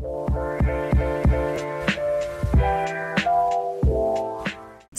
Bye.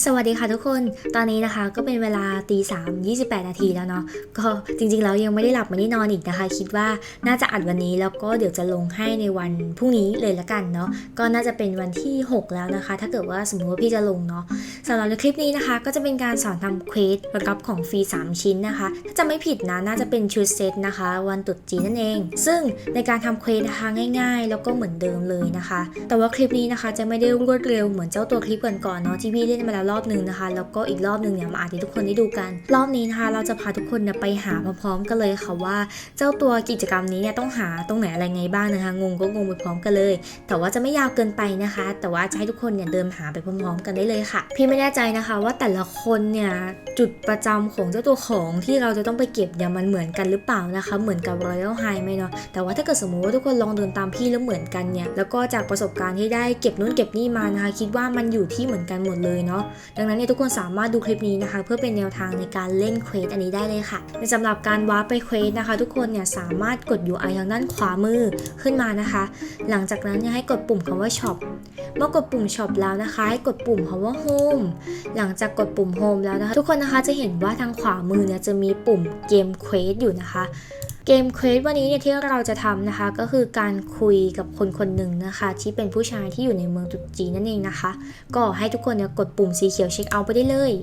สวัสดีค่ะทุกคน ตอนนี้นะคะก็เป็นเวลาตีสามยี่สิบแปดนาทีแล้วเนาะ ก็จริงๆแล้วยังไม่ได้หลับไม่ได้นอนอีกนะคะ คิดว่าน่าจะอัดวันนี้แล้วก็เดี๋ยวจะลงให้ในวันพรุ่งนี้เลยละกันเนาะ ก็น่าจะเป็นวันที่ 6 แล้วนะคะ ถ้าเกิดว่าสมมติว่าพี่จะลงเนาะสำหรับในคลิปนี้นะคะ ก็จะเป็นการสอนทำเควสรับของฟรี 3 ชิ้นนะคะ ถ้าจะไม่ผิดนะน่าจะเป็นชุดเซตนะคะ วันตรุษจีนนั่นเอง ซึ่งในการทำเควสนะคะง่าย ๆ แล้วก็เหมือนเดิมเลยนะคะ แต่ว่าคลิปนี้นะคะจะไม่ได้รวดเร็วเหมือนเจ้าตัวคลิปก่อนๆเนาะที่พี่เล่นมาแล้วรอบหนึ่งนะคะ แล้วก็อีกรอบหนึ่งเนี่ยมาอ่านให้ทุกคนได้ดูกัน รอบนี้นะคะ เราจะพาทุกคนไปหาพร้อมๆกันเลยค่ะว่า เจ้าตัวกิจกรรมนี้เนี่ยต้องหาตรงไหนอะไรไงบ้างนะคะ งงก็งงไปพร้อมกันเลย แต่ว่าจะไม่ยาวเกินไปนะคะ แต่ว่าจะให้ทุกคนเนี่ยเดินหาไปพร้อมๆ กันได้เลยค่ะ พี่ไม่แน่ใจนะคะว่าแต่ละคนเนี่ยจุดประจำของเจ้าตัวของที่เราจะต้องไปเก็บเนี่ยมันเหมือนกันหรือเปล่านะคะ เหมือนกับ Royal High ไหมเนาะแต่ว่าถ้าเกิดสมมุติว่าทุกคนลองเดินตามพี่แล้วเหมือนกันเนี่ยแล้วก็จากประสบการณ์ที่ได้เก็บนู่นเก็บนี่มานะคะ คิดว่ามันอยู่ที่เหมือนกันหมดเลยเนาะดังนั้นเนี่ยทุกคนสามารถดูคลิปนี้นะคะ เพื่อเป็นแนวทางในการเล่นเควสอันนี้ได้เลยค่ะในสำหรับการวาร์ปไปเควสนะคะ ทุกคนเนี่ยสามารถกด UI ทางด้านขวามือขึ้นมานะคะ หลังจากนั้นเนี่ยให้กดปุ่มคำว่า shop เมื่อกดปุ่ม shop แล้วนะคะ ให้กดปุ่มคำว่า home หลังจากกดปุ่ม home แล้วนะคะ ทุกคนนะคะจะเห็นว่าทางขวามือเนี่ยจะมีปุ่มเกมเควสอยู่นะคะ เกมเควสวันนี้เนี่ยที่เราจะทำนะคะ ก็คือการคุยกับคนคนหนึ่งนะคะ ที่เป็นผู้ชายที่อยู่ในเมืองตุจีนั่นเองนะคะ ก็ให้ทุกคนเนี่ยกดปุ่มสีเขียวเช็คเอาท์ไปได้เลย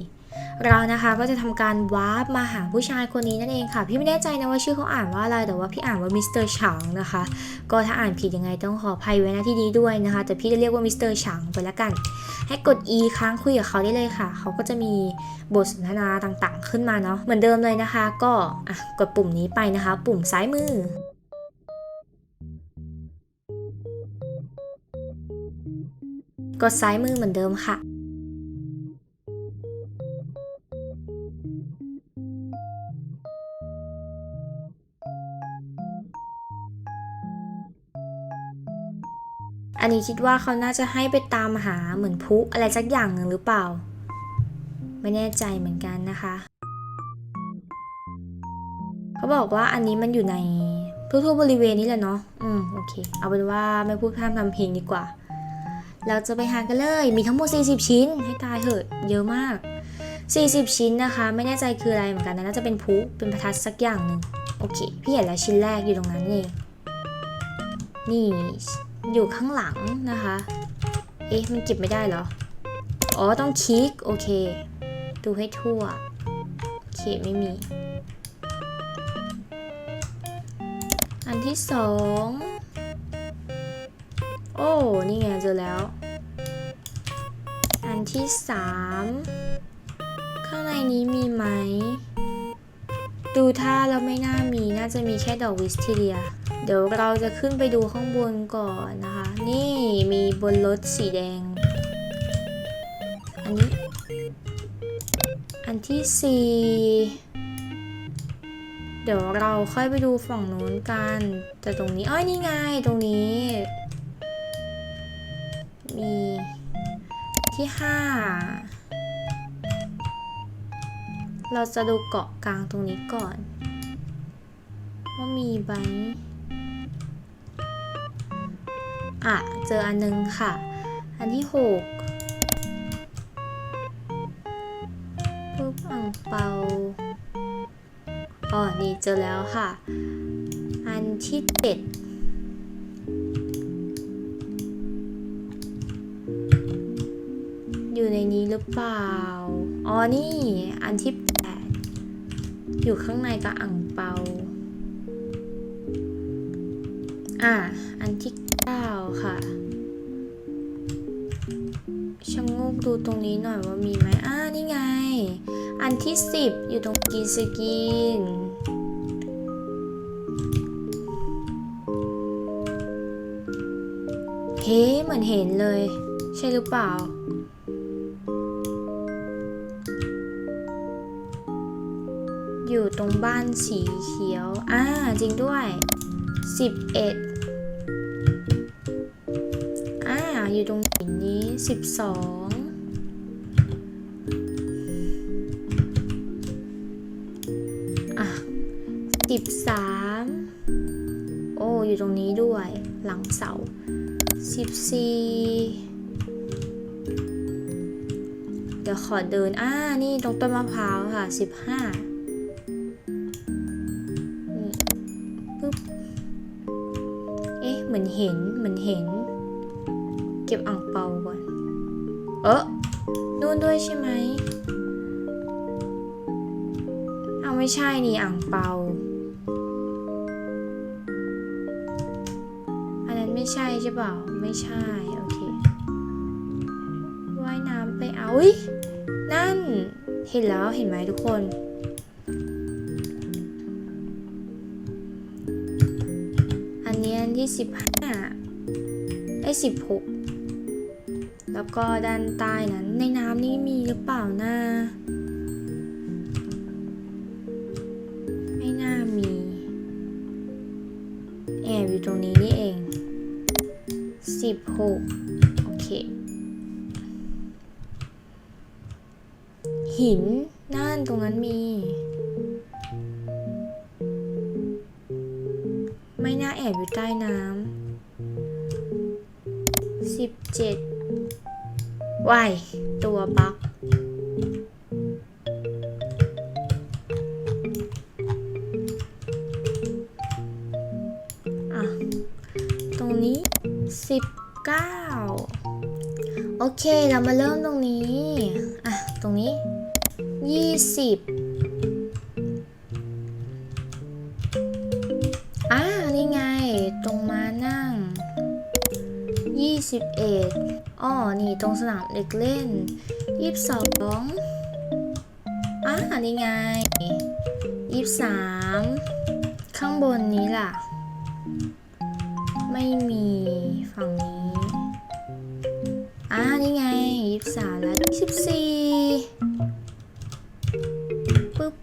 เรานะคะก็จะทำการวาร์ปมาหาผู้ชายคนนี้นั่นเองค่ะ พี่ไม่แน่ใจนะว่าชื่อเขาอ่านว่าอะไรแต่ว่าพี่อ่านว่ามิสเตอร์ฉางนะคะ ก็ถ้าอ่านผิดยังไงต้องขออภัยไว้ณที่นี้ด้วยนะคะ แต่พี่จะเรียกว่ามิสเตอร์ฉางไปละกัน ให้กด E ค้างคุยกับเขาได้เลยค่ะ เขาก็จะมีบทสนทนาต่างๆ ขึ้นมาเนาะเหมือนเดิมเลยนะคะ ก็ะกดปุ่มนี้ไปนะคะ ปุ่มซ้ายมือกดซ้ายมือเหมือนเดิมค่ะ อันนี้คิดว่าเขาน่าจะให้ไปตามหาเหมือนพุอะไรสักอย่างหนึ่งหรือเปล่า ไม่แน่ใจเหมือนกันนะคะ เขาบอกว่าอันนี้มันอยู่ในทั่วๆบริเวณนี้แหละเนาะ อืม โอเค เอาเป็นว่าไม่พูดพร่ำทำเพลงดีกว่า เราจะไปหากันเลย มีทั้งหมด 40 ชิ้น ให้ตายเถอะ เยอะมาก 40 ชิ้นนะคะ ไม่แน่ใจคืออะไรเหมือนกันนะ น่าจะเป็นพลุเป็นประทัดสักอย่างหนึ่ง โอเค พี่เห็นแล้วชิ้นแรกอยู่ตรงนั้นนี่นี่ อยู่ข้างหลังนะคะ เอ๊ะ มันเก็บไม่ได้เหรอ อ๋อ ต้องคลิก โอเค ดูให้ทั่ว โอเค ไม่มี อันที่สอง โอ้ นี่ไงเจอแล้ว อันที่สาม ข้างในนี้มีไหม ดูท่าแล้วไม่น่ามี น่าจะมีแค่ดอกวิสเรีย เดี๋ยวเราจะขึ้นไปดูข้างบนก่อนนะคะ นี่มีบนรถสีแดง อันนี้ อันที่สี่เดี๋ยวเราค่อยไปดูฝั่งนู้นกัน แต่ตรงนี้อ้อยนี่ไงตรงนี้ มีที่ห้าเราจะดูเกาะกลางตรงนี้ก่อน ว่ามีไหม อะ เจออันนึงค่ะ อันที่หกรูปอ่างเปาอ๋อ นี่เจอแล้วค่ะ อันที่เจ็ดอยู่ในนี้หรือเปล่า อ๋อ นี่ อันที่แปดอยู่ข้างในกับอ่างเปา อะอันที่ ก้าค่ะชะงกดูตรงนี้หน่อยว่ามีไหมอ่านี่ไง อันที่ 10 อยู่ตรงกีสกีนเฮ้เหมือนเห็นเลย ใช่หรือเปล่า อยู่ตรงบ้านสีเขียว อ่า จริงด้วย 11 อยู่ตรงหินนี้สิบสองอะสิบสามโอ้ อยู่ตรงนี้ด้วย หลังเสาสิบสี่เดี๋ยวขอเดิน อ่า นี่ตรงต้นมะพร้าวค่ะสิบห้าปึ๊บเอ๊ะเหมือนเห็น เหมือนเห็น เก็บอ่างเปาก่อน เออนู่นด้วยใช่ไหมเอาไม่ใช่นี่อ่างเปา อันนั้นไม่ใช่ใช่เปล่า ไม่ใช่ โอเค ว่ายน้ำไปเอาอุ๊ยนั่น เห็นแล้วเห็นไหมทุกคนอันนี้อันที่สิบห้าไอ้สิบหก แล้วก็ด้านใต้นั้นในน้ำนี่มีหรือเปล่านะไม่น่ามีแอบอยู่ตรงนี้นี่เองสิบหกโอเค หินนั่นตรงนั้นมี ไม่น่าแอบอยู่ใต้น้ำสิบเจ็ด วายตัวบักอะตรงนี้สิบเก้าโอเค เรามาเริ่มตรงนี้ อะ ตรงนี้ยี่สิบอ่า นี่ไง ตรงมานั่ง 21 อ้อนี่ตรงสนามเด็กเล่น22อ่านี่ไง23ข้างบนนี้ล่ะ ไม่มีฝั่งนี้ อ่านี่ไง23แล้ว24ปึ๊บ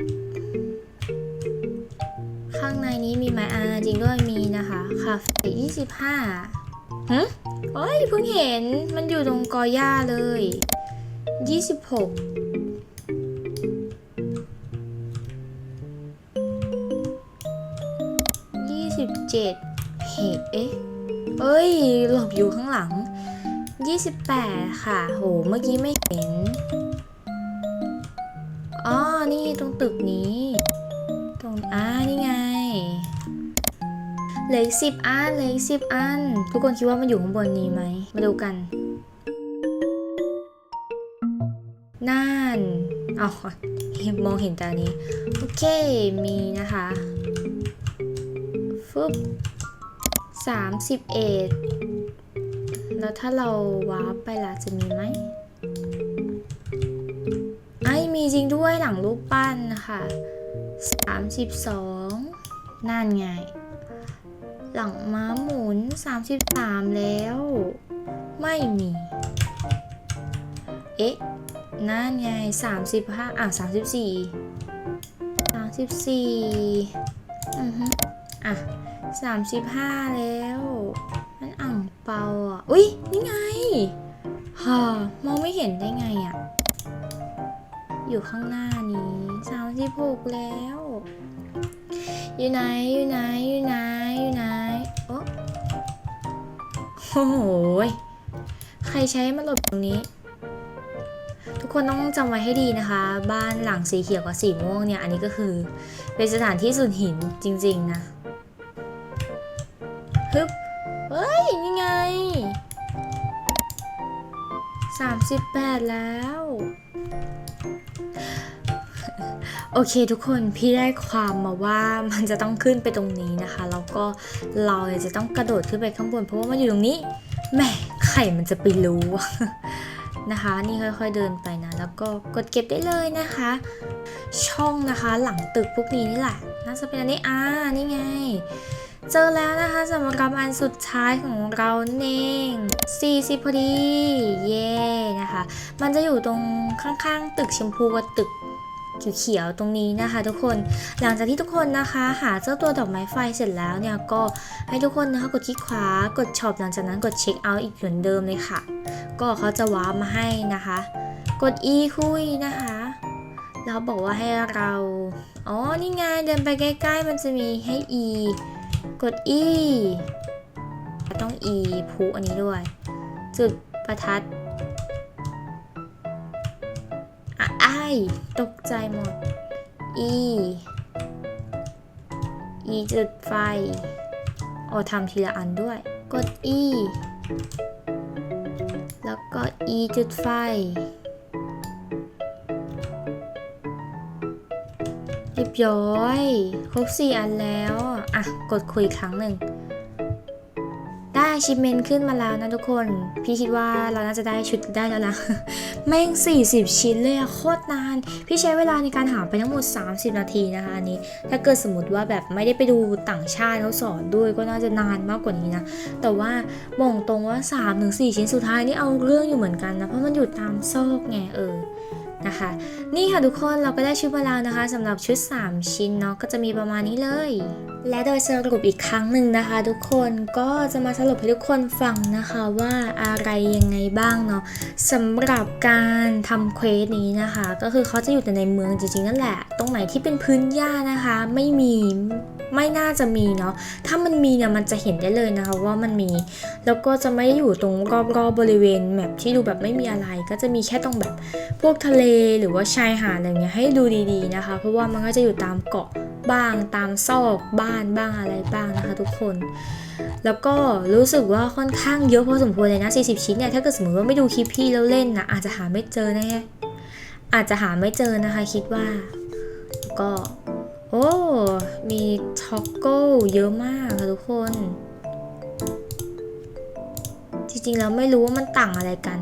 ข้างในนี้มีไหมอ่าจริงด้วยมีนะคะคาเฟ่25ฮึ เฮ้ยเพิ่งเห็นมันอยู่ตรงกอหญ้าเลย 26 27เหตุเอ๊ะเอ้ยหลบอยู่ข้างหลัง 28 ค่ะ โห เมื่อกี้ไม่เห็น อ๋อ นี่ตรงตึกนี้ ตรง อ่า นี่ไง เหลืออีกสิบอันเหลืออีกสิบอัน ทุกคนคิดว่ามันอยู่ข้างบนนี้ไหม มาดูกัน นั่นเอาเห็นมองเห็นตานี้ โอเค มีนะคะ ฟึบสามสิบเอ็ดแล้วถ้าเราวาร์ปไปล่ะจะมีไหมไอ้มีจริงด้วยหลังรูปปั้นนะคะสามสิบสองนั่นไง หลังม้าหมุน 33 แล้ว ไม่มี เอ๊ะนั่นไง35 อะ 34 34 อือฮึอะ 35 แล้ว มันอ่างเปาอะ อุ๊ยนี่ไงฮ่ามองไม่เห็นได้ไงอะ อยู่ข้างหน้านี้36แล้ว อยู่ไหน อยู่ไหน อยู่ไหน อยู่ไหน โอ้โห ใครใช้มาหลบตรงนี้ ทุกคนต้องจำไว้ให้ดีนะคะ บ้านหลังสีเขียวกับสีม่วงเนี่ย อันนี้ก็คือ เป็นสถานที่สุดหินจริง ๆ นะ ฮึบ เฮ้ย ยังไง 38 แล้ว โอเคทุกคนพี่ได้ความมาว่ามันจะต้องขึ้นไปตรงนี้นะคะ แล้วก็เราเนี่ยจะต้องกระโดดขึ้นไปข้างบน เพราะว่ามันอยู่ตรงนี้แหม่ไข่มันจะไปรู้นะคะ นี่ค่อยๆเดินไปนะ แล้วก็กดเก็บได้เลยนะคะ ช่องนะคะหลังตึกพวกนี้นี่แหละน่าจะเป็นอันนี้อ่านี่ไง เจอแล้วนะคะสำหรับอันสุดท้ายของเรานั่นเอง40พอดี เย่นะคะ มันจะอยู่ตรงข้างๆ ตึกชมพูกับตึก เขียวๆตรงนี้นะคะ ทุกคนหลังจากที่ทุกคนนะคะ หาเจ้าตัวดอกไม้ไฟเสร็จแล้วเนี่ยก็ให้ทุกคนนะคะกดคลิกขวากดช็อปหลังจากนั้นกดเช็คเอาท์อีกเหมือนเดิมเลยค่ะ ก็เขาจะว้ามาให้นะคะ กด e คุยนะคะแล้วบอกว่าให้เราอ๋อนี่ไงเดินไปใกล้ๆ มันจะมีให้ e กด e ต้อง e พูอันนี้ด้วย จุดประทัด ตกใจหมด e e จุดไฟโอ้ทำทีละอันด้วย กด e แล้วก็ e จุดไฟ เรียบร้อย ครบสี่อันแล้ว อะ กดคุยครั้งหนึ่ง ได้ชิมเมนขึ้นมาแล้วนะทุกคน พี่คิดว่าเราน่าจะได้ชุดได้แล้วนะ แม่ง 40 ชิ้นเลยอะโคตรนาน พี่ใช้เวลาในการหาไปทั้งหมด 30 นาทีนะคะอันนี้ ถ้าเกิดสมมติว่าแบบไม่ได้ไปดูต่างชาติเขาสอนด้วยก็น่าจะนานมากกว่านี้นะ แต่ว่าบอกตรงว่า 3-4 ชิ้นสุดท้ายนี่เอาเรื่องอยู่เหมือนกันนะ เพราะมันอยู่ตามซอกไงเออนะคะนี่ค่ะทุกคนเราก็ได้ชุดมาแล้วนะคะสำหรับชุด 3 ชิ้นเนาะก็จะมีประมาณนี้เลย และโดยสรุปอีกครั้งหนึ่งนะคะ ทุกคนก็จะมาสรุปให้ทุกคนฟังนะคะว่าอะไรยังไงบ้างเนาะสำหรับการทำเควสนี้นะคะ ก็คือเขาจะอยู่แต่ในเมืองจริงๆนั่นแหละ ตรงไหนที่เป็นพื้นหญ้านะคะ ไม่มีไม่น่าจะมีเนาะถ้ามันมีเนี่ยมันจะเห็นได้เลยนะคะว่ามันมี แล้วก็จะไม่อยู่ตรงรอบๆบบริเวณแมปที่ดูแบบไม่มีอะไร ก็จะมีแค่ตรงแบบพวกทะเลหรือว่าชายหาดอะไรเงี้ยให้ดูดีๆนะคะ เพราะว่ามันก็จะอยู่ตามเกาะ บ้าง ตามซอกบ้านบ้างอะไรบ้างนะคะ ทุกคน แล้วก็รู้สึกว่าค่อนข้างเยอะพอสมควรเลยนะ 40 ชิ้นเนี่ยถ้าเกิดสมมติว่าไม่ดูคลิปพี่แล้วเล่นนะอาจจะหาไม่เจอแน่อาจจะหาไม่เจอนะคะคิดว่าก็โอ้ มีช็อกโก้เยอะมากค่ะทุกคน จริงๆแล้วไม่รู้ว่ามันต่างอะไรกัน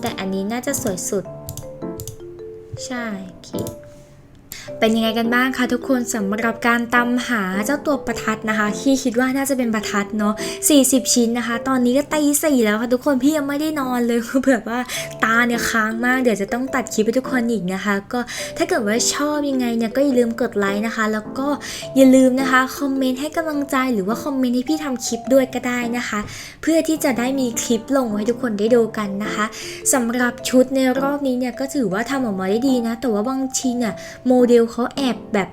แต่อันนี้น่าจะสวยสุด ใช่คิด เป็นยังไงกันบ้างคะทุกคนสำหรับการตามหาเจ้าตัวประทัดนะคะ ที่คิดว่าน่าจะเป็นประทัดเนาะ40 ชิ้นนะคะ ตอนนี้ก็ตีสี่แล้วค่ะทุกคนพี่ยังไม่ได้นอนเลยเผื่อว่าตาเนี่ยค้างมากเดี๋ยวจะต้องตัดคลิปให้ทุกคนอีกนะคะ ก็ถ้าเกิดว่าชอบยังไงเนี่ยก็อย่าลืมกดไลค์นะคะ แล้วก็อย่าลืมนะคะคอมเมนต์ให้กำลังใจหรือว่าคอมเมนต์ให้พี่ทำคลิปด้วยก็ได้นะคะ เพื่อที่จะได้มีคลิปลงให้ทุกคนได้ดูกันนะคะสำหรับชุดในรอบนี้เนี่ยก็ถือว่าทำออกมาได้ดีนะ แต่ว่าบางทีเนี่ยโมเดลเขาแอบแบบ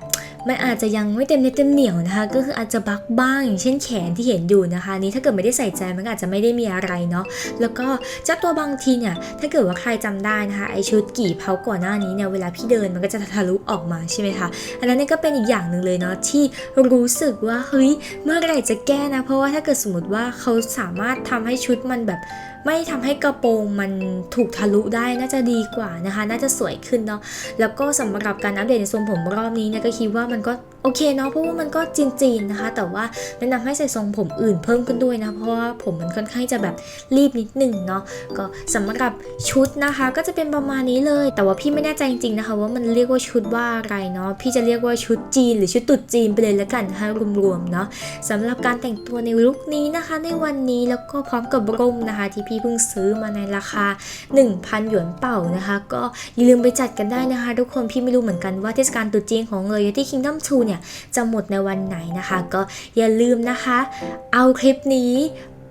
มันอาจจะยังไม่เต็มเน็ตเต็มเหนียวนะคะ ก็คืออาจจะบักบ้างอย่างเช่นแขนที่เห็นอยู่นะคะ นี้ถ้าเกิดไม่ได้ใส่ใจมันก็อาจจะไม่ได้มีอะไรเนาะแล้วก็เจ้าตัวบางทีเนี่ยถ้าเกิดว่าใครจำได้นะคะไอชุดกี่เผาก่อนหน้านี้เนี่ยเวลาพี่เดินมันก็จะทะลุออกมาใช่ไหมคะอันนั้นนี่ก็เป็นอีกอย่างหนึ่งเลยเนาะที่รู้สึกว่าเฮ้ยเมื่อไหร่จะแก้นะ เพราะว่าถ้าเกิดสมมติว่าเขาสามารถทำให้ชุดมันแบบไม่ทำให้กระโปรงมันถูกทะลุได้น่าจะดีกว่านะคะ น่าจะสวยขึ้นเนาะแล้วก็สำหรับการอัปเดตในทรงผมรอบนี้เนี่ยก็คิดว่ามันก็โอเคเนาะเพราะว่ามันก็จีนๆนะคะ แต่ว่าแนะนำให้ใส่ทรงผมอื่นเพิ่มขึ้นด้วยนะ เพราะว่าผมมันค่อนข้างจะแบบรีบนิดหนึ่งเนาะก็สำหรับชุดนะคะ ก็จะเป็นประมาณนี้เลย แต่ว่าพี่ไม่แน่ใจจริงๆนะคะ ว่ามันเรียกว่าชุดว่าอะไรเนาะพี่จะเรียกว่าชุดจีน หรือชุดตุดจีนไปเลยแล้วกันนะคะรวมๆเนาะสำหรับการแต่งตัวในลุคนี้นะคะ ในวันนี้แล้วก็พร้อมกับร่มนะคะ ที่พี่เพิ่งซื้อมาในราคา 1,000 หยวนเป่านะคะ ก็อย่าลืมไปจัดกันได้นะคะ ทุกคนพี่ไม่รู้เหมือนกันว่าเทศกาลตรุษจีนของเลยที่ Kingdom 2เนี่ยจะหมดในวันไหนนะคะ ก็อย่าลืมนะคะ เอาคลิปนี้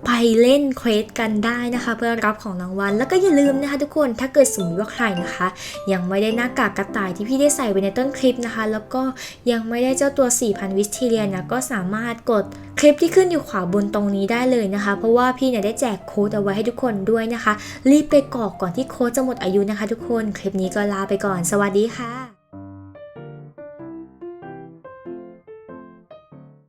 ไปเล่นเควสกันได้นะคะ เพื่อรับของรางวัล แล้วก็อย่าลืมนะคะ ทุกคนถ้าเกิดสมมติว่าใครนะคะ ยังไม่ได้หน้ากากกระต่ายที่พี่ได้ใส่ไว้ในต้นคลิปนะคะ แล้วก็ยังไม่ได้เจ้าตัว 4,000 วิสทีเรียนนะก็สามารถกดคลิปที่ขึ้นอยู่ขวาบนตรงนี้ได้เลยนะคะ เพราะว่าพี่เนี่ยได้แจกโค้ดเอาไว้ให้ทุกคนด้วยนะคะ รีบไปกรอกก่อนที่โค้ดจะหมดอายุนะคะ ทุกคนคลิปนี้ก็ลาไปก่อน สวัสดีค่ะ